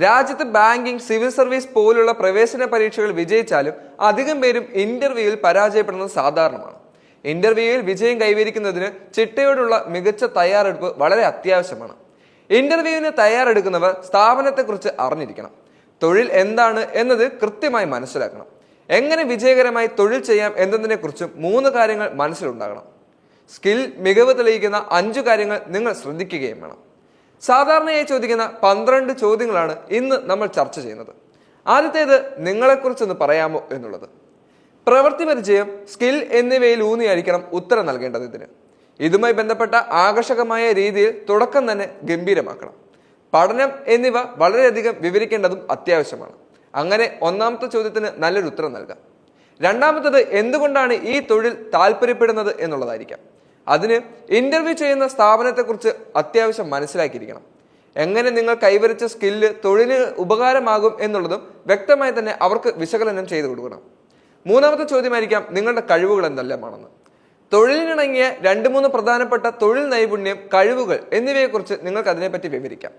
രാജ്യത്ത് banking civil service പോലുള്ള പ്രവേശന പരീക്ഷകൾ വിജയിച്ചാലും അധികം പേരും ഇന്റർവ്യൂവിൽ പരാജയപ്പെടുന്നത് സാധാരണമാണ്. ഇന്റർവ്യൂവിൽ വിജയം കൈവരിക്കുന്നതിന് ചിട്ടയോടുള്ള മികച്ച തയ്യാറെടുപ്പ് വളരെ അത്യാവശ്യമാണ്. ഇന്റർവ്യൂവിന് തയ്യാറെടുക്കുന്നവർ സ്ഥാപനത്തെക്കുറിച്ച് അറിഞ്ഞിരിക്കണം. തൊഴിൽ എന്താണ് എന്നത് കൃത്യമായി മനസ്സിലാക്കണം. എങ്ങനെ വിജയകരമായി തൊഴിൽ ചെയ്യാം എന്നതിനെക്കുറിച്ചും മൂന്ന് കാര്യങ്ങൾ മനസ്സിലുണ്ടാകണം. സ്കിൽ മികവ് തെളിയിക്കുന്ന അഞ്ചു കാര്യങ്ങൾ നിങ്ങൾ ശ്രദ്ധിക്കുകയും വേണം. സാധാരണയായി ചോദിക്കുന്ന പന്ത്രണ്ട് ചോദ്യങ്ങളാണ് ഇന്ന് നമ്മൾ ചർച്ച ചെയ്യുന്നത്. ആദ്യത്തേത് നിങ്ങളെക്കുറിച്ചൊന്ന് പറയാമോ എന്നുള്ളത്. പ്രവൃത്തി പരിചയം സ്കിൽ എന്നിവയിൽ ഊന്നിയായിരിക്കണം ഉത്തരം നൽകേണ്ടത് ഇതിന്. ഇതുമായി ബന്ധപ്പെട്ട ആകർഷകമായ രീതിയിൽ തുടക്കം തന്നെ ഗംഭീരമാക്കണം. പഠനം എന്നിവ വളരെയധികം വിവരിക്കേണ്ടതും അത്യാവശ്യമാണ്. അങ്ങനെ ഒന്നാമത്തെ ചോദ്യത്തിന് നല്ലൊരു ഉത്തരം നൽകാം. രണ്ടാമത്തത് എന്തുകൊണ്ടാണ് ഈ തൊഴിൽ താല്പര്യപ്പെടുന്നത് എന്നുള്ളതായിരിക്കാം. അതിന് ഇന്റർവ്യൂ ചെയ്യുന്ന സ്ഥാപനത്തെക്കുറിച്ച് അത്യാവശ്യം മനസ്സിലാക്കിയിരിക്കണം. എങ്ങനെ നിങ്ങൾ കൈവരിച്ച സ്കില്ല് തൊഴിലിന് ഉപകാരമാകും എന്നുള്ളതും വ്യക്തമായി തന്നെ അവർക്ക് വിശകലനം ചെയ്തു കൊടുക്കണം. മൂന്നാമത്തെ ചോദ്യമായിരിക്കാം നിങ്ങളുടെ കഴിവുകൾ എന്തെല്ലാമാണെന്ന്. തൊഴിലിനിണങ്ങിയ രണ്ട് മൂന്ന് പ്രധാനപ്പെട്ട തൊഴിൽ നൈപുണ്യം കഴിവുകൾ എന്നിവയെക്കുറിച്ച് നിങ്ങൾക്ക് അതിനെപ്പറ്റി വിവരിക്കാം.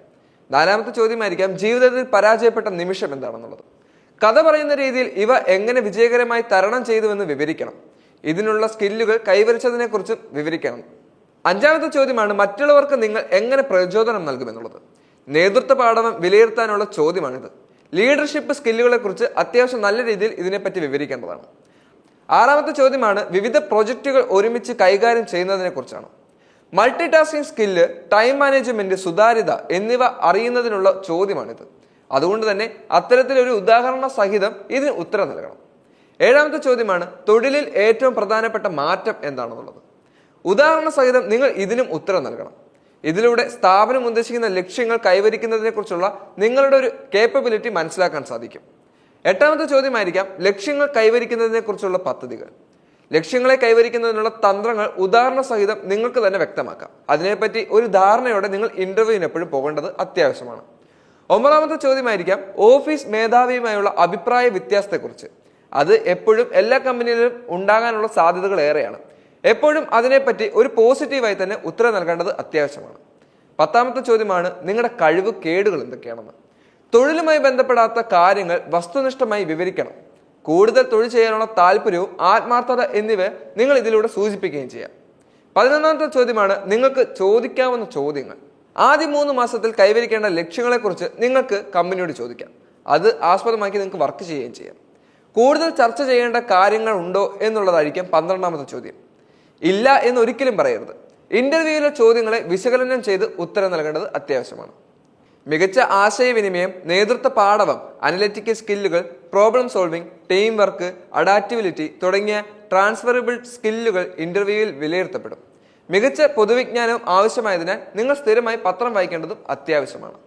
നാലാമത്തെ ചോദ്യമായിരിക്കാം ജീവിതത്തിൽ പരാജയപ്പെട്ട നിമിഷം എന്താണെന്നുള്ളത്. കഥ പറയുന്ന രീതിയിൽ ഇവ എങ്ങനെ വിജയകരമായി തരണം ചെയ്തുവെന്ന് വിവരിക്കണം. ഇതിനുള്ള സ്കില്ലുകൾ കൈവരിച്ചതിനെ കുറിച്ചും വിവരിക്കണം. അഞ്ചാമത്തെ ചോദ്യമാണ് മറ്റുള്ളവർക്ക് നിങ്ങൾ എങ്ങനെ പ്രചോദനം നൽകുമെന്നുള്ളത്. നേതൃത്വ പാഠവം വിലയിരുത്താനുള്ള ചോദ്യമാണിത്. ലീഡർഷിപ്പ് സ്കില്ലുകളെ കുറിച്ച് അത്യാവശ്യം നല്ല രീതിയിൽ ഇതിനെപ്പറ്റി വിവരിക്കേണ്ടതാണ്. ആറാമത്തെ ചോദ്യമാണ് വിവിധ പ്രൊജക്റ്റുകൾ ഒരുമിച്ച് കൈകാര്യം ചെയ്യുന്നതിനെ കുറിച്ചാണ് multi tasking skill time management സുതാര്യത എന്നിവ അറിയുന്നതിനുള്ള ചോദ്യമാണിത്. അതുകൊണ്ട് തന്നെ അത്തരത്തിലൊരു ഉദാഹരണ സഹിതം ഇതിന് ഉത്തരം നൽകണം. ഏഴാമത്തെ ചോദ്യമാണ് തൊഴിലിൽ ഏറ്റവും പ്രധാനപ്പെട്ട മാറ്റം എന്താണെന്നുള്ളത്. ഉദാഹരണ സഹിതം നിങ്ങൾ ഇതിനും ഉത്തരം നൽകണം. ഇതിലൂടെ സ്ഥാപനം ഉദ്ദേശിക്കുന്ന ലക്ഷ്യങ്ങൾ കൈവരിക്കുന്നതിനെ കുറിച്ചുള്ള നിങ്ങളുടെ ഒരു കേപ്പബിലിറ്റി മനസ്സിലാക്കാൻ സാധിക്കും. എട്ടാമത്തെ ചോദ്യമായിരിക്കാം ലക്ഷ്യങ്ങൾ കൈവരിക്കുന്നതിനെ കുറിച്ചുള്ള പദ്ധതികൾ. ലക്ഷ്യങ്ങളെ കൈവരിക്കുന്നതിനുള്ള തന്ത്രങ്ങൾ ഉദാഹരണ സഹിതം നിങ്ങൾക്ക് തന്നെ വ്യക്തമാക്കാം. അതിനെപ്പറ്റി ഒരു ധാരണയോടെ നിങ്ങൾ ഇന്റർവ്യൂവിന് എപ്പോഴും പോകേണ്ടത് അത്യാവശ്യമാണ്. ഒമ്പതാമത്തെ ചോദ്യമായിരിക്കാം ഓഫീസ് മേധാവിയുമായുള്ള അഭിപ്രായ വ്യത്യാസത്തെക്കുറിച്ച്. അത് എപ്പോഴും എല്ലാ കമ്പനികളിലും ഉണ്ടാകാനുള്ള സാധ്യതകൾ ഏറെയാണ്. എപ്പോഴും അതിനെപ്പറ്റി ഒരു പോസിറ്റീവായി തന്നെ ഉത്തരം നൽകേണ്ടത് അത്യാവശ്യമാണ്. പത്താമത്തെ ചോദ്യമാണ് നിങ്ങളുടെ കഴിവ് കേടുകൾ എന്തൊക്കെയാണെന്ന്. തൊഴിലുമായി ബന്ധപ്പെടാത്ത കാര്യങ്ങൾ വസ്തുനിഷ്ഠമായി വിവരിക്കണം. കൂടുതൽ തൊഴിൽ ചെയ്യാനുള്ള താല്പര്യവും ആത്മാർത്ഥത എന്നിവ നിങ്ങൾ ഇതിലൂടെ സൂചിപ്പിക്കുകയും ചെയ്യാം. പതിനൊന്നാമത്തെ ചോദ്യമാണ് നിങ്ങൾക്ക് ചോദിക്കാവുന്ന ചോദ്യങ്ങൾ. ആദ്യ മൂന്ന് മാസത്തിൽ കൈവരിക്കേണ്ട ലക്ഷ്യങ്ങളെക്കുറിച്ച് നിങ്ങൾക്ക് കമ്പനിയോട് ചോദിക്കാം. അത് ആസ്പദമാക്കി നിങ്ങൾക്ക് വർക്ക് ചെയ്യുകയും ചെയ്യാം. കൂടുതൽ ചർച്ച ചെയ്യേണ്ട കാര്യങ്ങൾ ഉണ്ടോ എന്നുള്ളതായിരിക്കും പന്ത്രണ്ടാമത്തെ ചോദ്യം. ഇല്ല എന്ന് ഒരിക്കലും പറയരുത്. ഇന്റർവ്യൂവിലെ ചോദ്യങ്ങളെ വിശകലനം ചെയ്ത് ഉത്തരം നൽകേണ്ടത് അത്യാവശ്യമാണ്. മികച്ച ആശയവിനിമയം നേതൃത്വ പാഠവം analytical സ്കില്ലുകൾ problem solving team work adaptability തുടങ്ങിയ ട്രാൻസ്ഫറബിൾ സ്കില്ലുകൾ ഇന്റർവ്യൂവിൽ വിലയിരുത്തപ്പെടും. മികച്ച പൊതുവിജ്ഞാനവും ആവശ്യമായതിനാൽ നിങ്ങൾ സ്ഥിരമായി പത്രം വായിക്കേണ്ടതും അത്യാവശ്യമാണ്.